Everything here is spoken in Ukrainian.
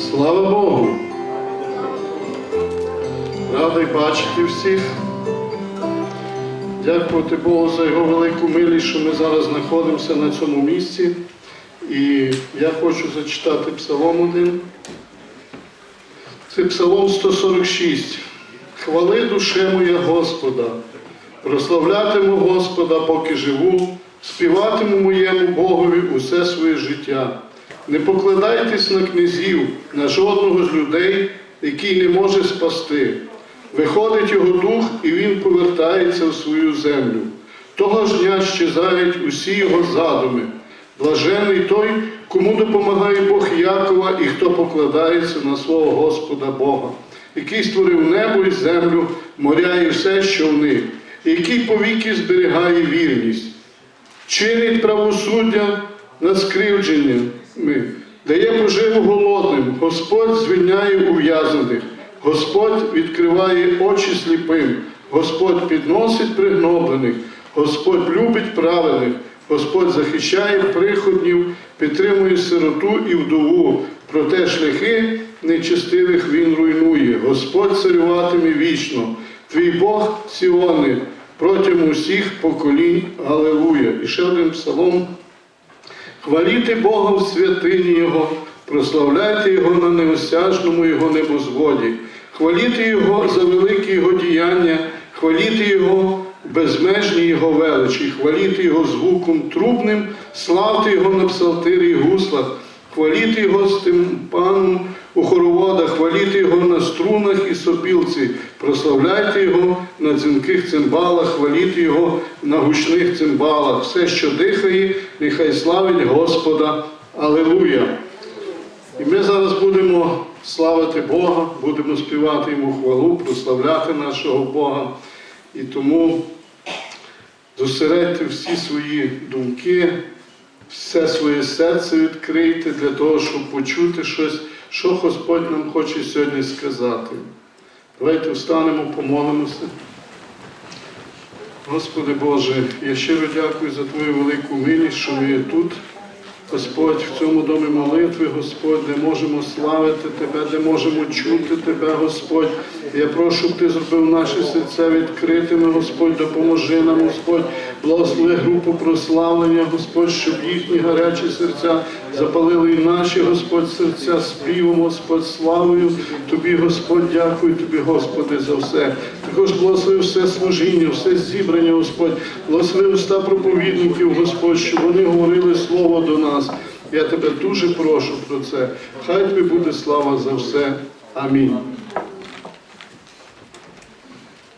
Слава Богу! Радий бачити всіх. Дякувати Богу за його велику милість, що ми зараз знаходимося на цьому місці. І я хочу зачитати Псалом один. Це Псалом 146. Хвали душе моя Господа, прославлятиму Господа, поки живу, співатиму моєму Богові усе своє життя. Не покладайтесь на князів, на жодного з людей, який не може спасти. Виходить його дух, і він повертається в свою землю. Того ж дня щезають усі його задуми. Блажений той, кому допомагає Бог Якова і хто покладається на свого Господа Бога, який створив небо і землю, моря і все, що в них, і який повіки зберігає вірність чинить правосуддя над скривдженнями, дає поживу голодним, Господь звільняє ув'язнених, Господь відкриває очі сліпим, Господь підносить пригноблених, Господь любить праведних, Господь захищає приходнів, підтримує сироту і вдову, проте шляхи нечестивих Він руйнує. Господь царюватиме вічно, твій Бог Сіони, протягом усіх поколінь. Галилуя. І ще один псалом. Хваліте Бога в святині Його, прославляйте Його на неосяжному Його небозводі, хваліте Його за великі Його діяння, хваліте Його в безмежній Його величі, хваліте Його звуком трубним, славте Його на псалтирі і гуслах, хваліте Його з тим паном у хороводах, хваліте Його на струнах і сопілці, прославляйте Його на дзвінких цимбалах, хваліте Його на гучних цимбалах. Все, що дихає, нехай славить Господа. Алелуя! І ми зараз будемо славити Бога, будемо співати Йому хвалу, прославляти нашого Бога. І тому зосередьте всі свої думки, все своє серце відкрийте для того, щоб почути щось, що Господь нам хоче сьогодні сказати. Давайте встанемо, помолимося. Господи Боже, я щиро дякую за Твою велику милість, що ми є тут. Господь, в цьому домі молитви, Господь, де можемо славити Тебе, де можемо чути Тебе, Господь. Я прошу, щоб Ти зробив наші серця відкритими, Господь, допоможи нам, Господь, благослови групу прославлення, Господь, щоб їхні гарячі серця запалили і наші, Господь, серця співом, Господь, славою. Тобі, Господь, дякую Тобі, Господи, за все. Також благослови все служіння, все зібрання, Господь, благослови уста проповідників, Господь, щоб вони говорили слово до нас. Я тебе дуже прошу про це. Хай тобі буде слава за все. Амінь.